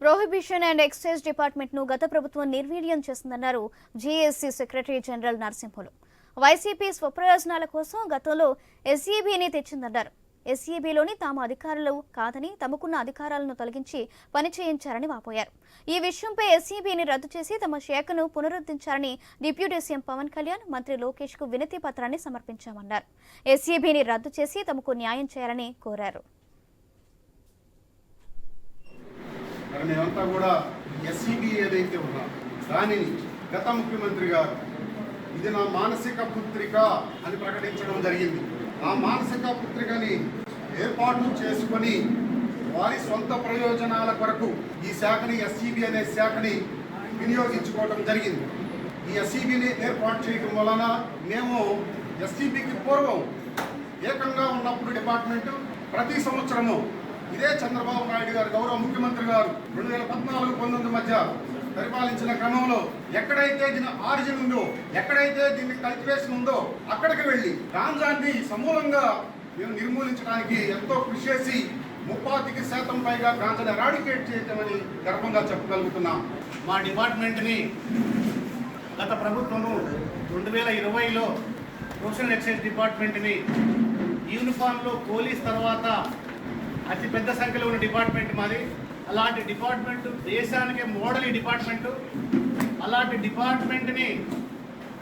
Prohibition and excise డిపార్ట్మెంట్ను గత ప్రభుత్వం నిర్వీర్యం చేసిందన్నారు GSC secretary general Narasimhulu. YCP స్వప్రయోజనాల కోసం గతంలో ఎస్ఈబీని తెచ్చిందన్నారు. ఎస్ఈబీలోని తాము అధికారులు కాదని తమకున్న అధికారాలను తొలగించి పని చేయించారని వాపోయారు. ఈ విషయంపై ఎస్ఈబీని రద్దు చేసి తమ శాఖను పునరుద్ధరించారని డిప్యూటీ సీఎం పవన్ కళ్యాణ్ మంత్రి లోకేష్కు వినతి పత్రాన్ని సమర్పించామన్నారు. ఎస్ఈబీని రద్దు చేసి తమకు న్యాయం చేయాలని కోరారు. మరి మేమంతా కూడా ఎస్సీబీ ఏదైతే ఉన్నా దానిని గత ముఖ్యమంత్రి గారు ఇది నా మానసిక పుత్రిక అని ప్రకటించడం జరిగింది. ఆ మానసిక పుత్రికని ఏర్పాటు చేసుకొని వారి సొంత ప్రయోజనాల కొరకు ఈ శాఖని ఎస్సీబీ అనే శాఖని వినియోగించుకోవడం జరిగింది. ఈ ఎస్సీబీని ఏర్పాటు చేయడం వలన మేము ఎస్సీబీకి పూర్వం ఏకంగా ఉన్నప్పుడు డిపార్ట్మెంటు ప్రతి సంవత్సరము ఇదే చంద్రబాబు నాయుడు గారు గౌరవ ముఖ్యమంత్రి గారు రెండు వేల పద్నాలుగు పంతొమ్మిది మధ్య పరిపాలించిన క్రమంలో ఎక్కడైతే దీని ఆరిజిన్ ఉందో ఎక్కడైతే దీన్ని కల్టివేషన్ ఉందో అక్కడికి వెళ్ళి గాంజాన్ని సమూలంగా మేము నిర్మూలించడానికి ఎంతో కృషి చేసి ముప్పాతికి శాతం పైగా గాంజాని ఎరాడికేట్ చేయటమని గర్వంగా చెప్పగలుగుతున్నాం. మా డిపార్ట్మెంట్ని గత ప్రభుత్వము రెండు వేల ఇరవైలో సోషల్ ఎక్సైజ్ డిపార్ట్మెంట్ని యూనిఫామ్లో పోలీస్ తర్వాత అతి పెద్ద సంఖ్యలో ఉన్న డిపార్ట్మెంట్ మాది. అలాంటి డిపార్ట్మెంట్ దేశానికే మోడల్ ఈ డిపార్ట్మెంట్. అలాంటి డిపార్ట్మెంట్ని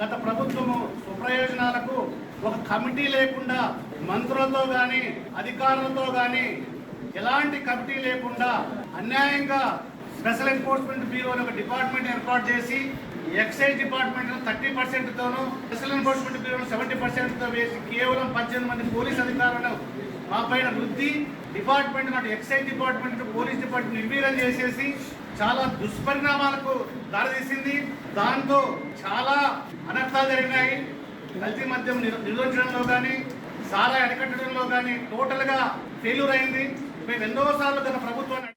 గత ప్రభుత్వము సుప్రయోజనాలకు ఒక కమిటీ లేకుండా మంత్రులతో కానీ అధికారులతో కానీ ఎలాంటి కమిటీ లేకుండా అన్యాయంగా స్పెషల్ ఎన్ఫోర్స్మెంట్ బ్యూరో అనే ఒక డిపార్ట్మెంట్ ఏర్పాటు చేసి ఎక్సైజ్ డిపార్ట్మెంట్ థర్టీ పర్సెంట్ తోను స్పెషల్ ఎన్ఫోర్స్మెంట్ బ్యూరో సెవెంటీ పర్సెంట్తో వేసి కేవలం పద్దెనిమిది మంది పోలీస్ అధికారులను మా పైన వృద్ధి డిపార్ట్మెంట్ నాటి ఎక్సైజ్ డిపార్ట్మెంట్ పోలీస్ డిపార్ట్మెంట్ నిర్వీర్యం చేసేసి చాలా దుష్పరిణామాలకు దారితీసింది. దాంతో చాలా అనర్థాలు జరిగినాయి. కల్తీ మద్యం నిరోధించడంలో కానీ సారా ఎడకట్టడంలో కానీ టోటల్గా ఫెయిల్యూర్ అయింది. మేము ఎన్నోసార్లు గత ప్రభుత్వాన్ని